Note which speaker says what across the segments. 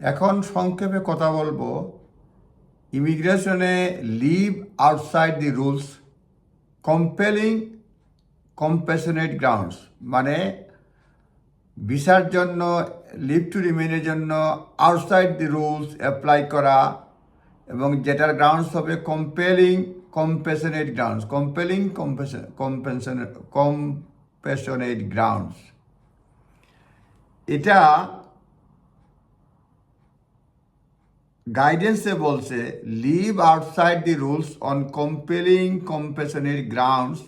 Speaker 1: এখন সংক্ষেপে কথা বলব। ইমিগ্রেশনে leave outside the rules, compelling compassionate grounds মানে ভিসার জন্য, লিভ টু রিমেনের জন্য আউটসাইড দি রুলস অ্যাপ্লাই করা এবং যেটার গ্রাউন্ডস হবে compelling compassionate grounds, compelling compassion compassionate compassionate grounds. এটা গাইডেন্সে বলছে leave outside the rules on compelling কম্পেশনের grounds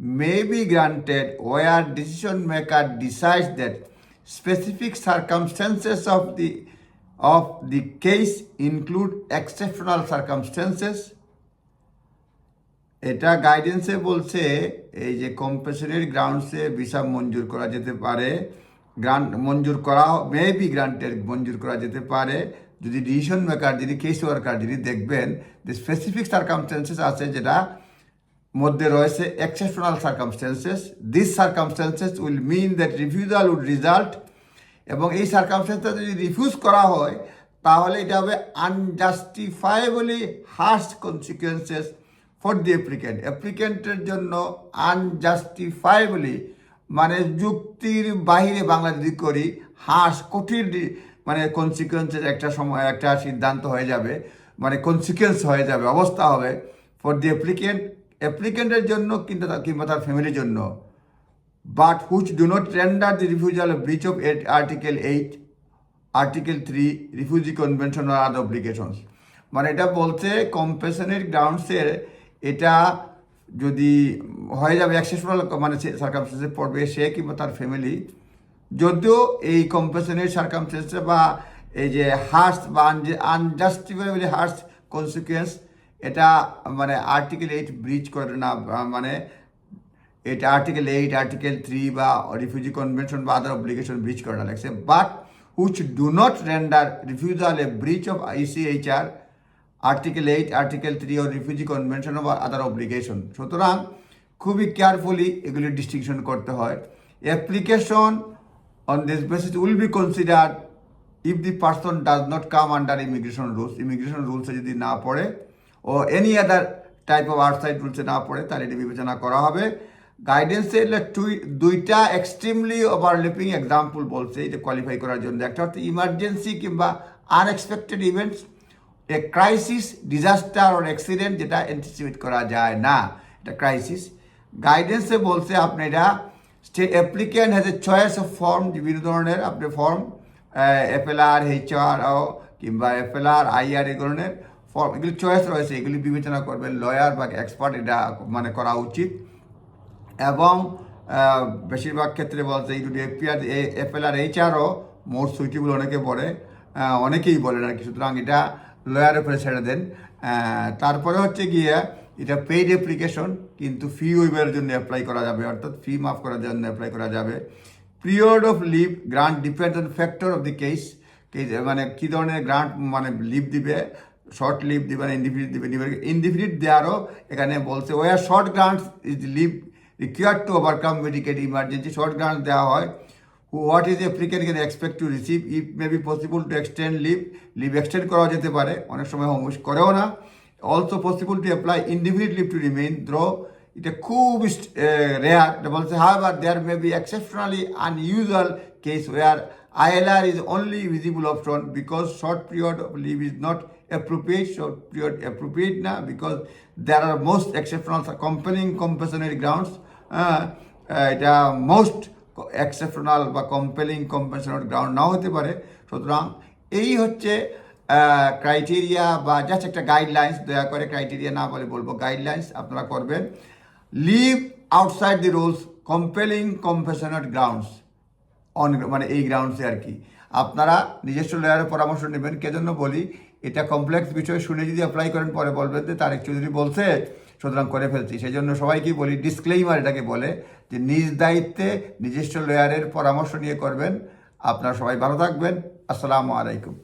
Speaker 1: may be granted where decision maker decides that specific circumstances of the of the case include exceptional circumstances এটা গাইডেন্সে বলছে, এই যে কম্পেশনের গ্রাউন্ডসে visa মঞ্জুর করা যেতে পারে গ্রান্ট মঞ্জুর করা মে বি গ্রান্টের মঞ্জুর করা যেতে পারে যদি ডিসিশন মেকার যদি কেস ওয়ার্কার যদি দেখবেন যে স্পেসিফিক সার্কামস্টেন্সেস আছে যেটা মধ্যে রয়েছে exceptional circumstances this circumstances will mean that refusal would result এবং এই সার্কামস্টেন্সটা যদি রিফিউজ করা হয়, তাহলে এটা হবে unjustifiably harsh consequences for the applicant অ্যাপ্লিকেন্টের জন্য আনজাস্টিফাইবলি মানে যুক্তির বাহিরে বাংলা যদি করি হার্স কঠিন মানে কনসিকুয়েন্সের একটা সময় একটা সিদ্ধান্ত হয়ে যাবে মানে কনসিকুয়েন্স হয়ে যাবে অবস্থা হবে ফর দি অ্যাপ্লিকেন্ট অ্যাপ্লিকেন্টের জন্য কিন্তু কিংবা তার ফ্যামিলির জন্য but which do render the refusal a breach of eight- Article 8, Article 3, Refugee Convention or other obligations. মানে এটা বলছে কম্পেশনের গ্রাউন্ডসের এটা যদি হয়ে যাবে অ্যাক্সেসফুল মানে সার্কামস্টেন্সে পড়বে সে কিংবা তার ফ্যামিলি যদিও এই কম্পেশনের সার্কামস্টেন্সে বা এই যে হার্স বা আনজাস্টিফাইবলি হার্স কনসিকুয়েন্স এটা মানে আর্টিকেল এইট ব্রিচ করে না মানে এটা আর্টিকেল এইট আর্টিকেল থ্রি বা রিফিউজি কনভেনশন বা আদার অব্লিগেশন ব্রিচ করা লাগছে but which do not render refusal a breach of ICHR article eight article three O refugee convention বা আদার অব্লিগেশন সুতরাং খুবই কেয়ারফুলি এগুলি ডিস্টিংশন করতে হয়। Application on this basis will be consider if the person does not come under immigration rules immigration রুলসে যদি না পড়ে or any other type of outside রুলসে না পড়ে, তাহলে এটি বিবেচনা করা হবে। গাইডেন্সে দুইটা এক্সট্রিমলি ওভারলিপিং এক্সাম্পল বলছে, এটা কোয়ালিফাই করার জন্য। একটা হচ্ছে ইমার্জেন্সি কিংবা unexpected events a crisis disaster or accident যেটা অ্যান্টিসিপেট করা যায় না। এটা ক্রাইসিস গাইডেন্সে বলছে আপনি এটা stay applicant has a choice of form বিভিন্ন ধরনের আপনি ফর্ম এফএলআর এইচআর ও কিংবা এফএলআর আইআর এই ধরনের ফর্ম এগুলি চয়েস রয়েছে, এগুলি বিবেচনা করবেন লয়ার বা এক্সপার্ট এটা মানে করা উচিত। এবং বেশিরভাগ ক্ষেত্রে বলতে দুটি এফপিআর এফএলআর এইচআরও মোর সুইটেবল অনেকে বলে অনেকেই বলেন আর কি সুতরাং এটা লয়ারের উপরে ছেড়ে দেন। তারপরে হচ্ছে গিয়ে এটা পেইড অ্যাপ্লিকেশন কিন্তু ফি ওয়েবারের জন্য অ্যাপ্লাই করা যাবে, অর্থাৎ ফি মাফ করার জন্য অ্যাপ্লাই করা যাবে। Period of leave grant depend on factor of the case মানে কী ধরনের গ্রান্ট মানে লিভ দিবে শর্ট লিভ দিবে ইনডিফিনিট দিবে ইনডিফিনিট দেওয়ারও এখানে বলছে where short grant is leave required to overcome medical emergency short grant দেওয়া হয়। What is applicant can expect to receive if may be possible to extend leave leave extend করা যেতে পারে, অনেক সময় হোম করেও না। Also possible to apply indefinite leave to remain দ্রো এটা খুব রেয়ার এটা বলছে however there may be exceptionally unusual case where ILR is only visible option because short period of leave is not appropriate, short period appropriate now because there are most exceptional compelling compensatory grounds. Uh, uh, এটা most exceptional বা compelling compassionate ground নাও হতে পারে সুতরাং এই হচ্ছে criteria বা just একটা গাইডলাইন্স দয়া করে ক্রাইটেরিয়া না বলে বলব গাইডলাইন্স আপনারা করবেন। Leave outside the rules compelling compassionary grounds on মানে এই গ্রাউন্ডসে আর কি। আপনারা নিজস্ব লয়ারের পরামর্শ নেবেন। কেজন্য বলি? এটা কমপ্লেক্স বিষয়, শুনে যদি অ্যাপ্লাই করেন, পরে বলবেন যে তার তারেক চৌধুরী বলছে, সুতরাং করে ফেলছি। সেই জন্য সবাইকেই বলি ডিসক্লেইমার এটাকে বলে যে নিজ দায়িত্বে নিজস্ব লয়ারের পরামর্শ নিয়ে করবেন। আপনারা সবাই ভালো থাকবেন। আসসালামু আলাইকুম।